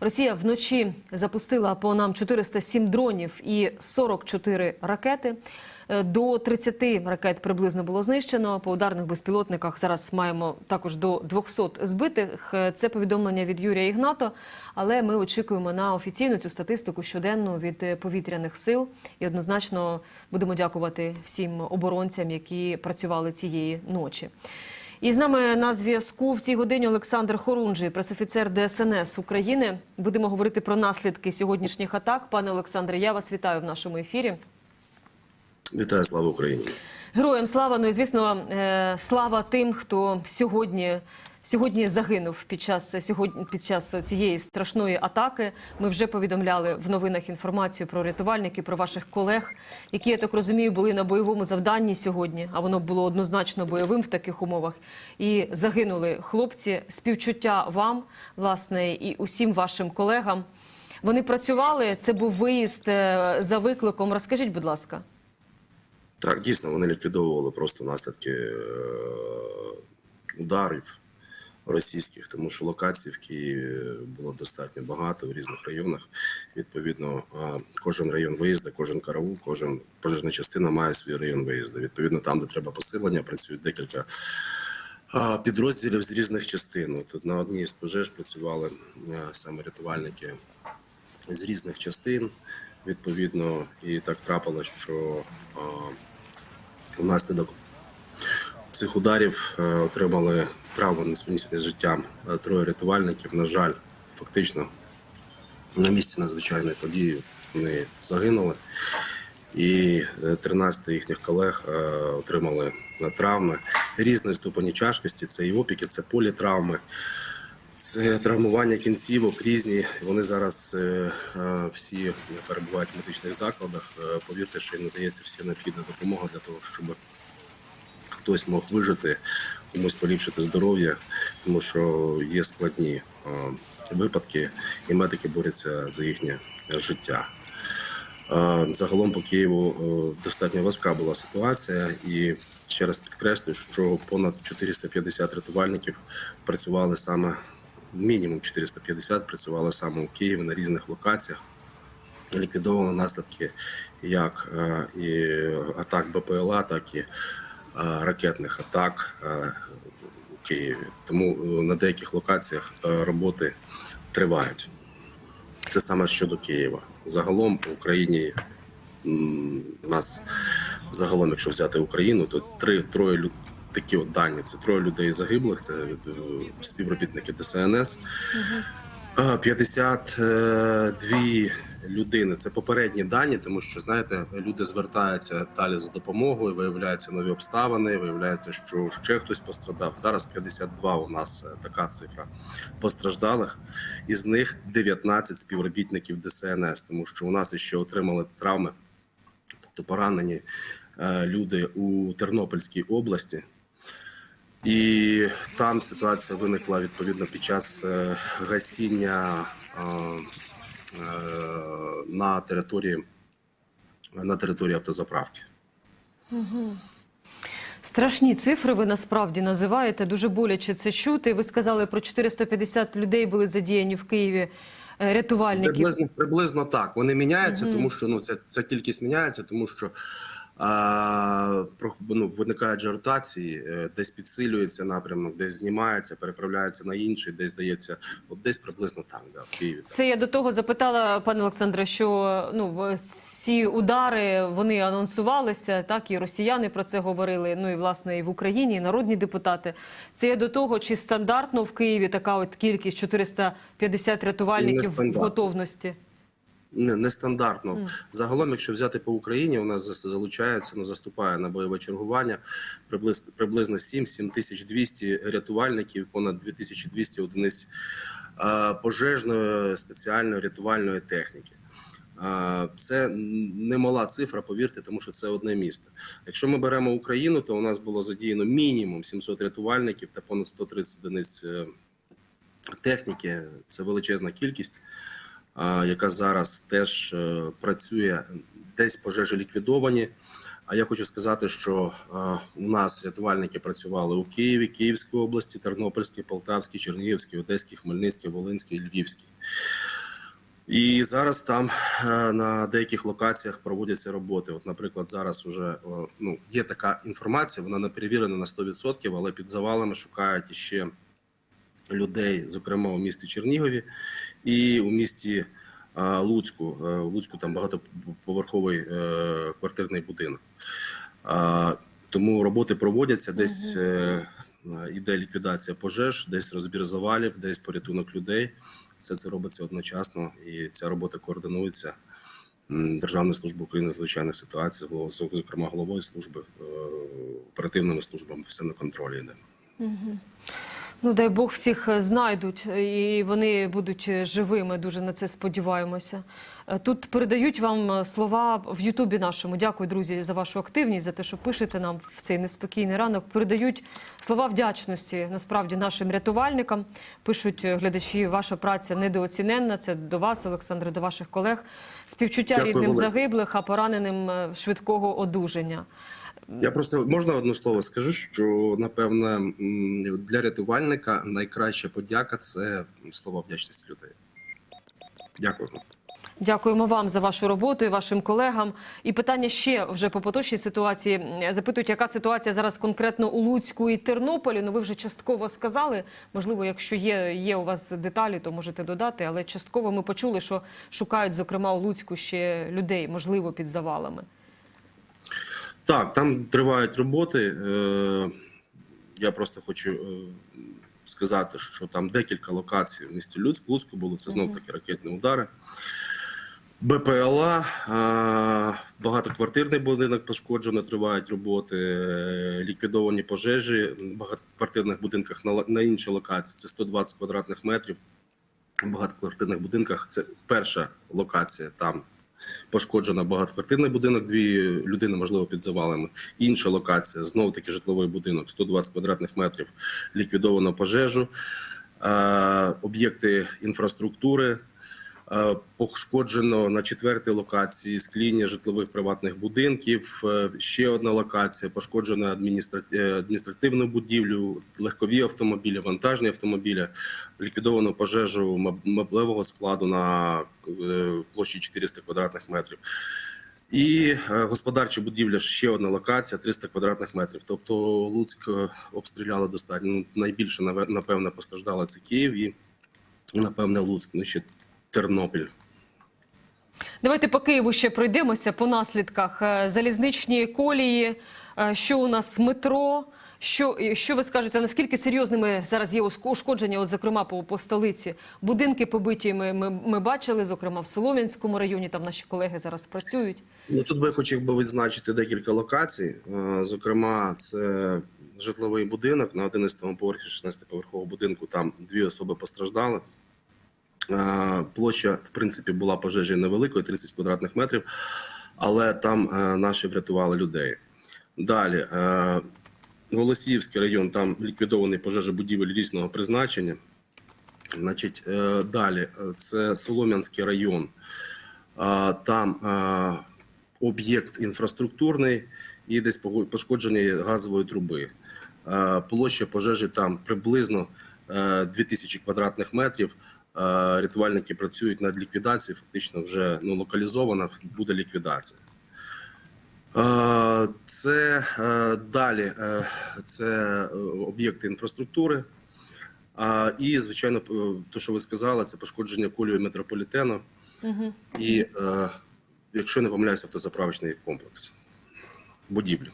Росія вночі запустила по нам 407 дронів і 44 ракети. Е, До 30 ракет приблизно було знищено. По ударних безпілотниках зараз маємо також до 200 збитих. Е, Це повідомлення від Юрія Ігнато. Але ми очікуємо на офіційну цю статистику щоденну від е, повітряних сил. І однозначно будемо дякувати всім оборонцям, які працювали цієї ночі. І з нами на зв'язку в цій годині Олександр Хорунжий, пресофіцер ДСНС України. Будемо говорити про наслідки сьогоднішніх атак. Пане Олександре, я вас вітаю в нашому ефірі. Вітаю, слава Україні! Героям слава. Ну і звісно, е, слава тим, хто сьогодні. Сьогодні загинув під час сьогодні під час цієї страшної атаки. Ми вже повідомляли в новинах інформацію про рятувальників, про ваших колег, які я так розумію, були на бойовому завданні сьогодні. А воно було однозначно бойовим в таких умовах. І загинули хлопці. Співчуття вам, власне, і усім вашим колегам. Вони працювали. Це був виїзд е, за викликом. Розкажіть, будь ласка. Так, дійсно, вони ліквідовували просто наслідки е, ударів російських, тому що локацій в Києві було достатньо багато в різних районах. Відповідно, кожен район виїзду, кожен караул, кожен пожежна частина має свій район виїзду. Відповідно, там, де треба посилення, працюють декілька підрозділів з різних частин. Тут на одній з пожеж працювали саме рятувальники з різних частин. Відповідно, і так трапилось, що внаслідок цих ударів е, отримали травми несумісні з життям е, троє рятувальників. На жаль, фактично на місці надзвичайної події вони загинули. І е, 13 їхніх колег е, отримали е, травми різної ступені тяжкості. Це і опіки, це політравми. Це травмування кінцівок різні. Вони зараз е, е, всі перебувають в медичних закладах. Е, повірте, що їм надається вся необхідна допомога для того, щоб хтось мог вижити, комусь поліпшити здоров'я, тому що є складні е, випадки, і медики борються за їхнє життя. Е, Загалом по Києву е, достатньо важка була ситуація, і ще раз підкреслюю, що понад 450 рятувальників працювали саме мінімум 450 працювали саме у Києві на різних локаціях. Ліквідовували наслідки як і атак БПЛА, так і ракетних атак е, у Києві. Тому е, на деяких локаціях е, роботи тривають. Це саме щодо Києва. Загалом в Україні у нас загалом, якщо взяти Україну, то три троє люд. Такі от дані. Це троє людей загиблих, це е, співробітники ДСНС. Е, 52 людини. Це попередні дані, тому що знаєте, люди звертаються далі за допомогою, виявляються нові обставини. Виявляється, що ще хтось пострадав. Зараз 52 у нас е, така цифра постраждалих. Із них 19 співробітників ДСНС, тому що у нас ще отримали травми, тобто поранені е, люди у Тернопільській області. І там ситуація виникла відповідно під час е, гасіння на території на території автозаправки. Страшні цифри ви насправді називаєте. Дуже боляче це чути. Ви сказали про 450 людей були задіяні в Києві Рятувальники. Приблизно приблизно так. Вони міняються, тому що ну ця, ця кількість міняється, тому що а, про- ну, виникають же ротації, е, десь підсилюється напрямок, десь знімається, переправляється на інший, десь дається. От десь приблизно так, да, в Києві. Це я до того запитала, пане Олександре, що ну ці удари вони анонсувалися, так і росіяни про це говорили. Ну і власне і в Україні, і народні депутати. Це я до того, чи стандартно в Києві така от кількість 450 рятувальників в Нестандартно. Не. Загалом, якщо взяти по Україні, у нас залучається, ну заступає на бойове чергування приблизно приблизно 7 7200 рятувальників, понад 2200 одиниць пожежної спеціальної рятувальної техніки. Це немала цифра, повірте, тому що це одне місто. Якщо ми беремо Україну, то у нас було задіяно мінімум 700 рятувальників та понад 130 одиниць е, техніки. Це величезна кількість яка зараз теж е, працює. Десь пожежі ліквідовані. А я хочу сказати, що е, у нас рятувальники працювали у Києві, Київській області, Тернопільській, Полтавській, Чернігівській, Одеській, Хмельницькій, Волинській, Львівській. І зараз там е, на деяких локаціях проводяться роботи. От, наприклад, зараз уже ну, є така інформація, вона не перевірена на 100%, але під завалами шукають ще людей, зокрема у місті Чернігові і у місті Луцьку. Е, У Луцьку там багатоповерховий е, квартирний будинок. Тому роботи проводяться, десь е, іде ліквідація пожеж, десь розбір завалів, десь порятунок людей. Все це робиться одночасно, і ця робота координується Державною службою України з звичайних ситуацій, зокрема головою служби, оперативними службами, все на контролі йде. Ну, дай Бог всіх е, знайдуть і вони будуть е, живими. Дуже на це сподіваємося. Е, Тут передають вам е, слова в Ютубі нашому. Дякую, друзі, за вашу активність, за те, що пишете нам в цей неспокійний ранок. Передають слова вдячності насправді нашим рятувальникам. Пишуть е, глядачі, ваша праця недооціненна. Це до вас, Олександре, до ваших колег. Співчуття Дякую, рідним Олег. загиблих, а пораненим е, швидкого одужання. Я просто можна одне слово скажу, що напевне для рятувальника найкраща подяка це слова вдячності людей. Дякую. Дякуємо вам за вашу роботу і вашим колегам. І питання ще вже по поточній ситуації. Запитують, яка ситуація зараз конкретно у Луцьку і Тернополі. Ну ви вже частково сказали. Можливо, якщо є, є у вас деталі, то можете додати. Але частково ми почули, що шукають, зокрема у Луцьку ще людей, можливо, під завалами. Так, там тривають роботи. Е, Я просто хочу е, сказати, що там декілька локацій в місті Луцьк, Луцьку були. Це знов таки ракетні удари. БПЛА, е, багатоквартирний будинок пошкоджено, тривають роботи, ліквідовані пожежі в багатоквартирних будинках на, іншій локації. Це 120 квадратних метрів. В багатоквартирних будинках це перша локація. Там пошкоджено багатоквартирний будинок, дві людини, можливо, під завалами. Інша локація знову таки житловий будинок, 120 квадратних метрів. Ліквідовано пожежу, е, об'єкти інфраструктури. Е, Пошкоджено на четвертій локації скління житлових приватних будинків. Е, Ще одна локація пошкоджена е, адміністративну будівлю, легкові автомобілі, вантажні автомобілі. Ліквідовано пожежу меб- меблевого складу на площі 400 квадратних метрів. І господарча будівля ще одна локація 300 квадратних метрів. Тобто Луцьк обстріляли достатньо. Ну, найбільше напевне постраждала це Київ і напевне Луцьк. Ну ще Тернопіль. Давайте по Києву ще пройдемося по наслідках Е, залізничні колії. е, Що у нас метро? Що, що ви скажете, наскільки серйозними зараз є ушкодження, от зокрема по, по столиці? Будинки побиті ми, ми, ми бачили, зокрема в Солом'янському районі. Там наші колеги зараз працюють. Ну тут би хотів би відзначити декілька локацій. Е, Зокрема, це житловий будинок на 11-му поверсі 16-поверхового будинку. Там дві особи постраждали. Е, Площа, в принципі, була пожежі невеликою, 30 квадратних метрів, але там е, наші врятували людей. Далі, е, Голосіївський район, там ліквідований пожежобудівель різного призначення. Значить, далі, це Солом'янський район. Там об'єкт інфраструктурний і десь пошкоджені газової труби. Площа пожежі там приблизно е, 2000 квадратних метрів. А, Рятувальники працюють над ліквідацією. Фактично вже ну, локалізована буде ліквідація. Е, Це е, далі е, це е, об'єкти інфраструктури. І, звичайно, те, що ви сказали, це пошкодження колію метрополітену Угу. і, е, якщо не помиляюся, автозаправочний комплекс будівлі.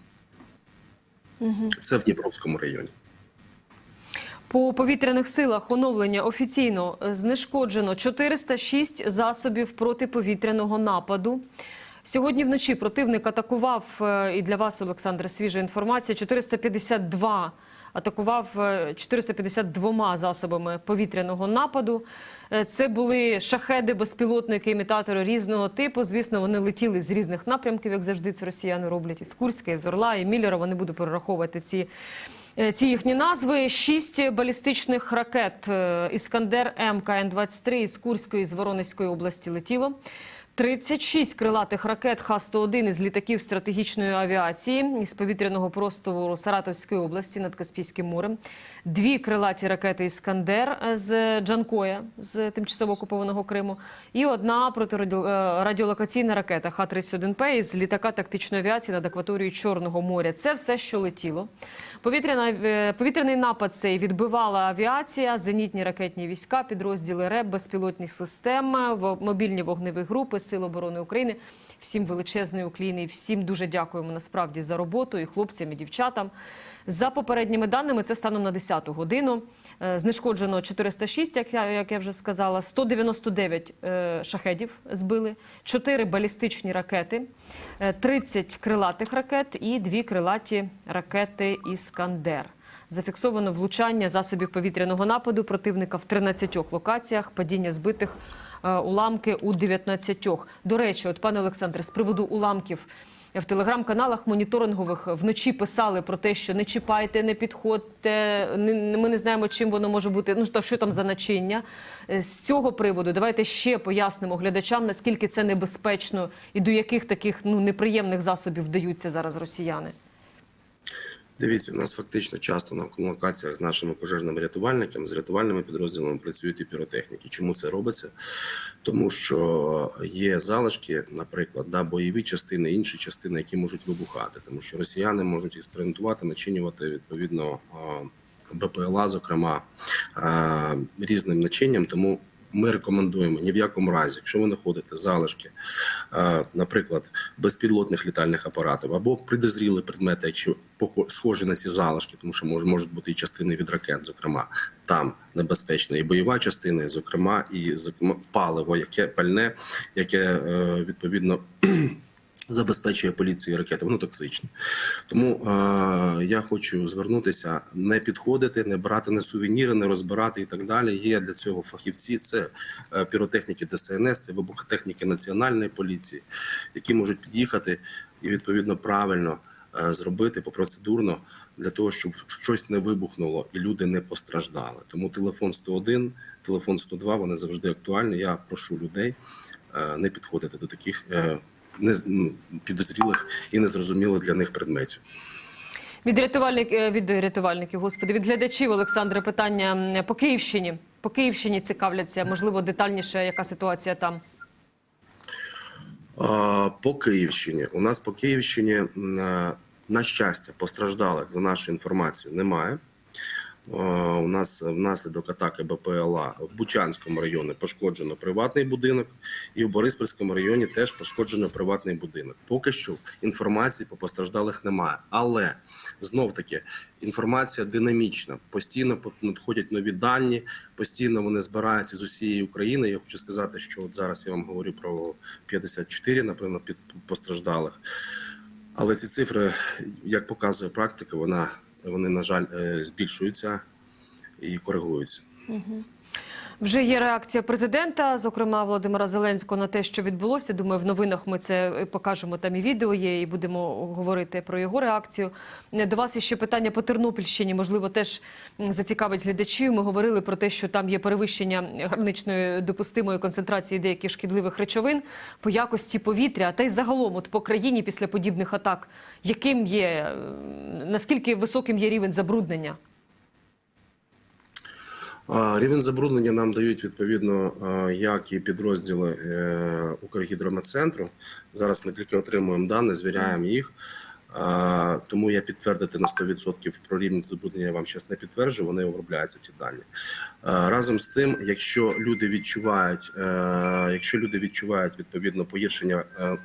Угу. Це в Дніпровському районі. По повітряних силах оновлення офіційно е, знешкоджено 406 засобів протиповітряного нападу. Сьогодні вночі противник атакував е, і для вас, Олександр, свіжа інформація. 452 атакував е, 452 засобами повітряного нападу. Е, Це були шахеди, безпілотники, імітатори різного типу. Звісно, вони летіли з різних напрямків, як завжди це росіяни роблять із Курська, із Орла, і Міллера. Не буду перераховувати ці. Е, Ці їхні назви шість балістичних ракет е, Іскандер М КН-23 із Курської з Воронезької області летіло. 36 крилатих ракет Х-101 із літаків стратегічної авіації із повітряного простору Саратовської області над Каспійським морем. Дві крилаті ракети «Іскандер» з Джанкоя, з тимчасово окупованого Криму. І одна протирадіолокаційна ракета Х-31П із літака тактичної авіації над акваторією Чорного моря. Це все, що летіло. Повітряна, е, повітряний напад цей відбивала авіація, зенітні ракетні війська, підрозділи РЕБ, безпілотних систем, мобільні вогневі групи Сил оборони України. Всім величезний уклін всім дуже дякуємо насправді за роботу і хлопцям, і дівчатам. За попередніми даними, це станом на 10 годину. Е, Знешкоджено 406, як я, як я вже сказала, 199 е, шахедів збили, 4 балістичні ракети, е, 30 крилатих ракет і 2 крилаті ракети «Іскандер». Зафіксовано влучання засобів повітряного нападу противника в 13 локаціях, падіння збитих е, уламки у 19. До речі, от пане Олександре, з приводу уламків. В телеграм-каналах моніторингових вночі писали про те, що не чіпайте, не підходьте. Ми не знаємо, чим воно може бути. Ну то що там за начиння. Е, З цього приводу давайте ще пояснимо глядачам, наскільки це небезпечно і до яких таких ну неприємних засобів вдаються зараз росіяни. Дивіться, у нас фактично часто на локаціях з нашими пожежними рятувальниками, з рятувальними підрозділами працюють і піротехніки. Чому це робиться? Тому що є залишки, наприклад, да, бойові частини, інші частини, які можуть вибухати, тому що росіяни можуть експериментувати, начинювати відповідно БПЛА, зокрема різним начинням. Тому ми рекомендуємо ні в якому разі, якщо ви знаходите залишки, е, наприклад, безпілотних літальних апаратів або підозріли предмети, якщо схожі на ці залишки, тому що мож- можуть бути і частини від ракет, зокрема, там небезпечна і бойова частина, і, зокрема, і зокрема, паливо, яке пальне, яке е, відповідно. Забезпечує поліцію ракети, воно токсичне. Тому е, я хочу звернутися, не підходити, не брати не сувеніри, не розбирати і так далі. Є для цього фахівці. Це е, піротехніки ДСНС, це вибухотехніки національної поліції, які можуть під'їхати і відповідно правильно е, зробити попроцедурно для того, щоб щось не вибухнуло і люди не постраждали. Тому телефон 101, телефон 102, вони завжди актуальні. Я прошу людей е, не підходити до таких. е, підозрілих і незрозумілих для них предметів. Від рятувальник е, від рятувальників, господи, від глядачів Олександре, питання по Київщині. По Київщині цікавляться, можливо, детальніше, яка ситуація там. По Київщині у нас по Київщині е, на щастя постраждалих за нашу інформацію немає. Е, У нас внаслідок атаки БПЛА в Бучанському районі пошкоджено приватний будинок, і в Бориспільському районі теж пошкоджено приватний будинок. Поки що інформації по постраждалих немає. Але знов таки інформація динамічна. Постійно по- надходять нові дані, постійно вони збираються з усієї України. Я хочу сказати, що от зараз я вам говорю про 54, напевно, під постраждалих. Але ці цифри, як показує практика, вона вони на жаль е, збільшуються і коригуються. Вже є реакція президента, зокрема Володимира Зеленського, на те, що відбулося. Думаю, в новинах ми це покажемо. Там і відео є, і будемо говорити про його реакцію. До вас ще питання по Тернопільщині. Можливо, теж зацікавить глядачів. Ми говорили про те, що там є перевищення граничної допустимої концентрації деяких шкідливих речовин по якості повітря, та й загалом, от по країні після подібних атак, яким є е, наскільки високим є рівень забруднення? Рівень забруднення нам дають відповідно як і підрозділи е, Укргідрометцентру. Зараз ми тільки отримуємо дані, звіряємо їх. Тому я підтвердити на 100% про рівень забруднення вам зараз не підтверджу. Вони обробляються ті дані. Разом з тим, якщо люди відчувають, е, якщо люди відчувають відповідно погіршення, е,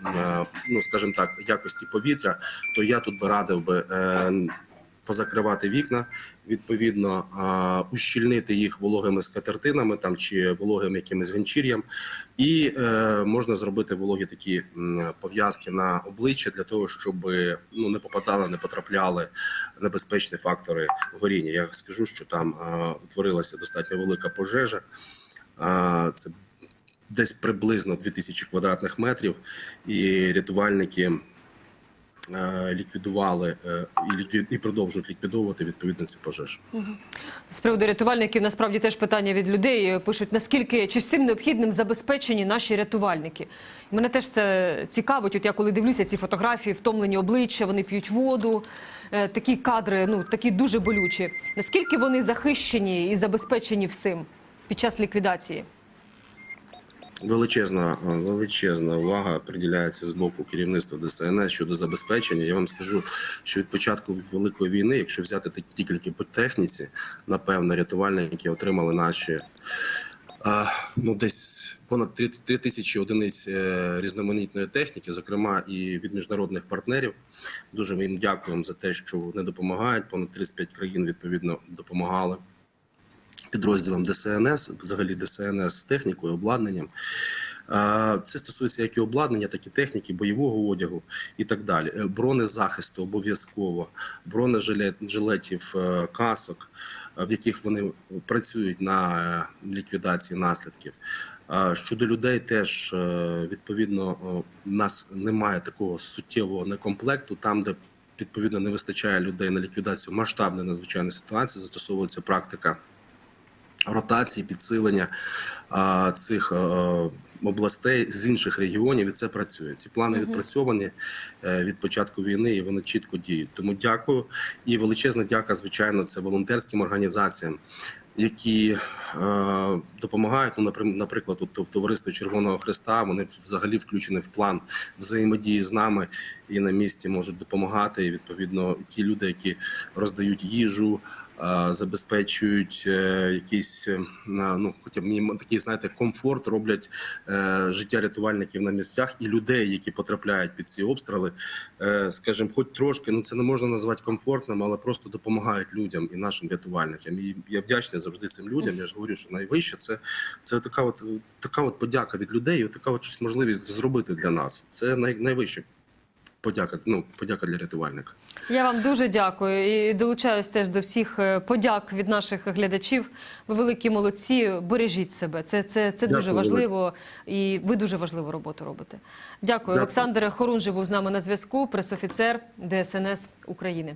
ну скажімо так, якості повітря, то я тут би радив би. Е, позакривати вікна, відповідно ущільнити їх вологими скатертинами там чи вологим якимось ганчір'ям, і е, можна зробити вологі такі пов'язки на обличчя для того, щоб ну не попадали, не потрапляли небезпечні фактори горіння. Я скажу, що там а, утворилася достатньо велика пожежа. А, це десь приблизно 2000 квадратних метрів, і рятувальники е, ліквідували е, і продовжують ліквідовувати відповідно цю пожежу. З приводу рятувальників насправді теж питання від людей пишуть, наскільки чи всім необхідним забезпечені наші рятувальники. Мене теж це цікавить. От я коли дивлюся ці фотографії, втомлені обличчя, вони п'ють воду. е, Такі кадри, ну такі дуже болючі. Наскільки вони захищені і забезпечені всім під час ліквідації? Величезна величезна увага приділяється з боку керівництва ДСНС щодо забезпечення. Я вам скажу, що від початку великої війни, якщо взяти ті- тільки по техніці, напевно, рятувальники отримали наші а, ну десь понад 3, 3 тисячі одиниць е, різноманітної техніки, зокрема і від міжнародних партнерів. Дуже їм дякуємо за те, що вони допомагають. Понад 35 країн відповідно допомагали підрозділам ДСНС, взагалі ДСНС з технікою, обладнанням. Це стосується як і обладнання, так і техніки, бойового одягу і так далі. Е, Бронезахисту обов'язково, бронежилетів, е, касок, е, в яких вони працюють на ліквідації наслідків. Щодо людей, теж відповідно в нас немає такого суттєвого некомплекту, там, де відповідно не вистачає людей на ліквідацію масштабної надзвичайної ситуації, застосовується практика ротації, підсилення а, цих а, областей з інших регіонів, і це працює. Ці плани відпрацьовані е, від початку війни, і вони чітко діють. Тому дякую. І величезна дяка, звичайно, це волонтерським організаціям. Які е, допомагають, ну наприклад, от в товаристві Червоного Христа, вони взагалі включені в план взаємодії з нами і на місці можуть допомагати. І відповідно ті люди, які роздають їжу, е, забезпечують е, якийсь е, ну, хоча такий, знаєте, комфорт, роблять е, життя рятувальників на місцях і людей, які потрапляють під ці обстріли, скажімо, хоч трошки, ну це не можна назвати комфортним, але просто допомагають людям і нашим рятувальникам. І я вдячний завжди цим людям. Я ж говорю, що найвище це, це така от така от подяка від людей, і така от щось можливість зробити для нас. Це най, найвища подяка. Ну подяка для рятувальника. Я вам дуже дякую і долучаюсь теж до всіх е, подяк від наших глядачів. Ви великі молодці. Бережіть себе. Це, це, це дуже важливо, і ви дуже важливу роботу робите. Дякую. Дякую. Олександр Хорунжий був з нами на зв'язку, пресофіцер ДСНС України.